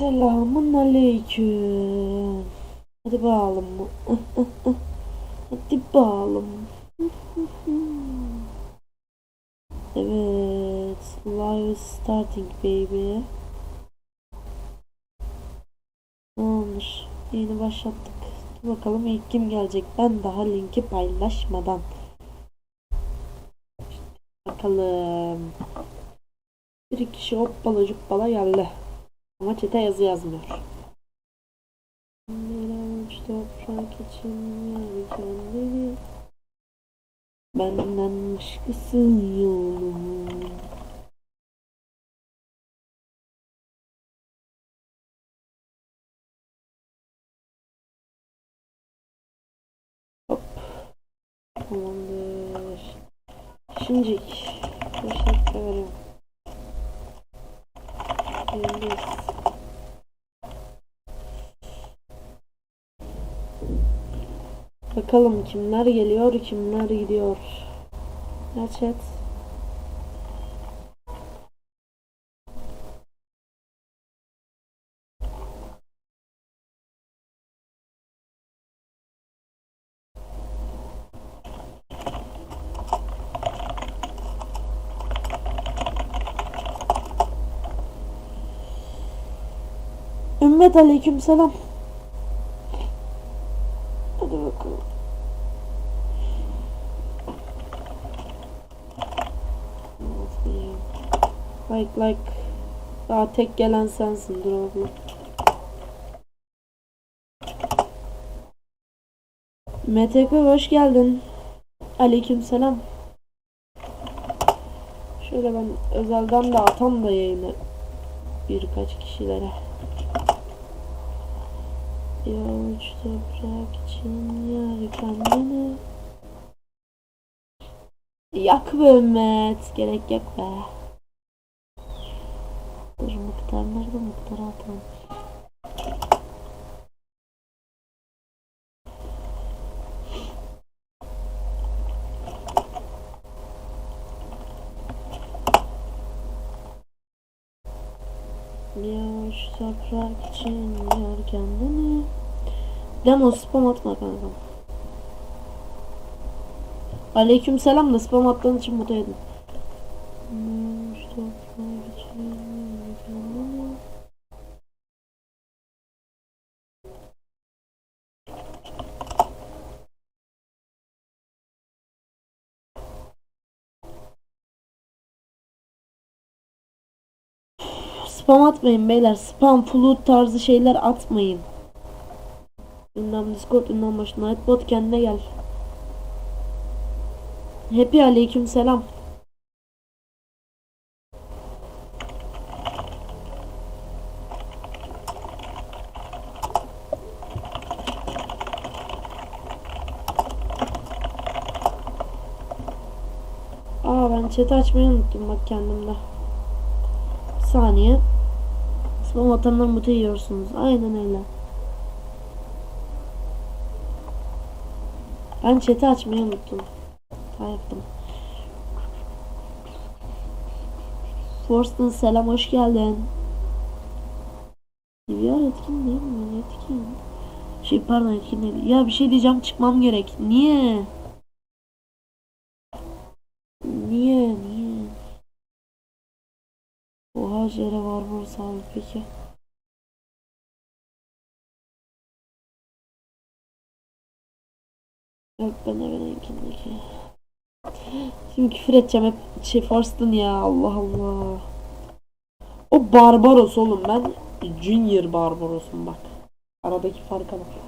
Selamun aleyküm. Hadi bağalım mı? Hadi bağalım. Evet. Live starting baby. Tamamdır. Yeni başlattık. Dur bakalım ilk kim gelecek. Ben daha linki paylaşmadan. Bakalım. Bir kişi hoppala cuppala geldi. Ama çete yazı yazmıyor. Avuç toprak için yer kendini Benden başkası yolum Tamamdır Şimdi 5 dakika veriyorum Bakalım kimler geliyor, kimler gidiyor. Ya chat. Ümmet aleyküm selam. Hadi bakalım. Like like. Daha tek gelen sensin dur abla. MTK hoş geldin. Aleyküm selam. Şöyle ben özelden de atam da yayını birkaç kişilere. Yavuç toprak için yer kendini. Yak be Ümmet. Gerek yok be. Atalım. Yavuç toprak için yer kendini. Demo spam atma kankam. Aleyküm selam da spam attığın için mutlu edin. Yavuç toprak için yer kendini. Spam atmayın beyler. Spam, flood tarzı şeyler atmayın. Ünlem Discord, ünlem başına. Nightbot kendine gel. Happy aleyküm selam. Aa ben chat açmayı unuttum bak kendimde. Saniye. Spam atandan mute yiyorsunuz. Aynen öyle. Ben chat'i açmayı unuttum. Ha yaptım. Forston selam hoş geldin. VR etkin değil mi? Etkin. Şey pardon etkin değil. Ya bir şey diyeceğim çıkmam gerek. Niye? Niye? Oha jere var mı abi peki? Yok ben evininkindeki. Şimdi küfür edeceğim hep şey Forston ya Allah Allah. O Barbaros oğlum ben Junior Barbaros'um bak. Aradaki farka bak.